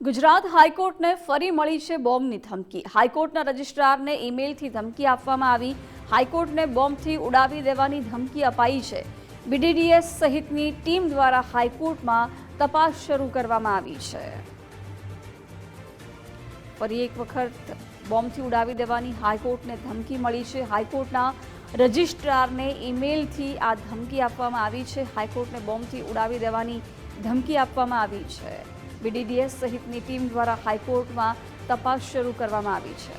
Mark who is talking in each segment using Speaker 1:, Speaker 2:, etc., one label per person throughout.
Speaker 1: ગુજરાત હાઈકોર્ટને ફરી મળી છે બોમ્બની ધમકી. હાઈકોર્ટના રજિસ્ટ્રારને ઈમેલથી ધમકી આપવામાં આવી. હાઈકોર્ટને બોમ્બથી ઉડાવી દેવાની ધમકી અપાઈ છે. બીડીડીએસ સહિતની ટીમ દ્વારા હાઈકોર્ટમાં તપાસ શરૂ કરવામાં આવી છે. ફરી એક વખત બોમ્બથી ઉડાવી દેવાની હાઈકોર્ટને ધમકી મળી છે. હાઈકોર્ટના રજિસ્ટ્રારને ઈમેલથી આ ધમકી આપવામાં આવી છે. હાઈકોર્ટને બોમ્બથી ઉડાવી દેવાની ધમકી આપવામાં આવી છે. બીડીડીએસ સહિતની ટીમ દ્વારા હાઈકોર્ટમાં તપાસ શરૂ કરવામાં આવી છે.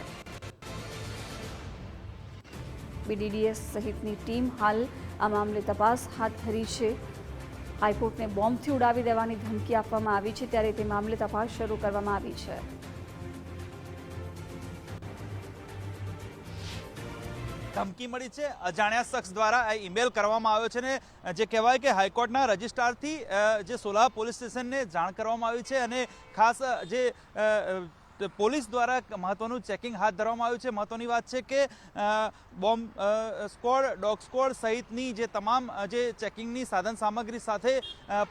Speaker 1: બીડીડીએસ સહિતની ટીમ હાલ આ મામલે તપાસ હાથ ધરી છે. હાઈકોર્ટને બોમ્બથી ઉડાવી દેવાની ધમકી આપવામાં આવી છે, ત્યારે તે મામલે તપાસ શરૂ કરવામાં આવી છે.
Speaker 2: ધમકી મળી છે. અજાણ્યા શખ્સ દ્વારા આ ઈમેલ કરવામાં આવ્યો છે ને, જે કહેવાય કે હાઈકોર્ટના રજિસ્ટ્રારથી જે સોલા પોલીસ સ્ટેશનને જાણ કરવામાં આવી છે અને ખાસ જે પોલીસ દ્વારા મહત્વનું ચેકિંગ હાથ ધરવામાં આવ્યું છે. મહત્વની વાત છે કે બોમ્બ સ્કોડ ડોગ સ્કોડ સહિતની જે તમામ જે ચેકિંગની સાધન સામગ્રી સાથે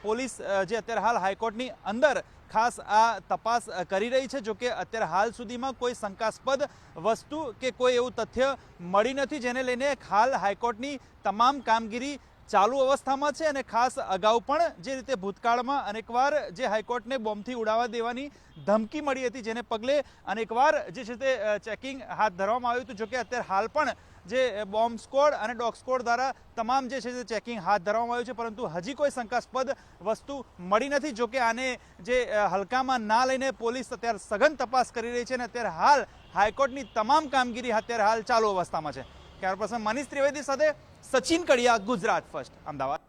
Speaker 2: પોલીસ જે અત્યારે હાલ હાઈકોર્ટની અંદર ખાસ આ તપાસ કરી રહી છે, જોકે અત્યારે હાલ સુધીમાં કોઈ શંકાસ્પદ વસ્તુ કે કોઈ એવું તથ્ય મળી નથી, જેને લઈને હાલ હાઈકોર્ટની તમામ કામગીરી ચાલુ અવસ્થામાં છે અને ખાસ અગાઉ પણ જે રીતે ભૂતકાળમાં અનેકવાર જે હાઈકોર્ટને બોમ્બથી ઉડાવવા દેવાની ધમકી મળી હતી, જેને પગલે અનેકવાર જે છે તે ચેકિંગ હાથ ધરવામાં આવ્યું હતું જોકે અત્યારે હાલ પણ જે બોમ્બ સ્કોડ અને ડોગ સ્કોડ દ્વારા તમામ જે છે તે ચેકિંગ હાથ ધરવામાં આવ્યું છે, પરંતુ હજી કોઈ શંકાસ્પદ વસ્તુ મળી નથી જોકે આને જે હલકામાં ના લઈને પોલીસ અત્યારે સઘન તપાસ કરી રહી છે અને અત્યારે હાલ હાઈકોર્ટની તમામ કામગીરી અત્યારે હાલ ચાલુ અવસ્થામાં છે. ક્યાર પ્રસંગ મનીષ ત્રિવેદી સાથે સચિન કડિયા ગુજરાત ફર્સ્ટ અમદાવાદ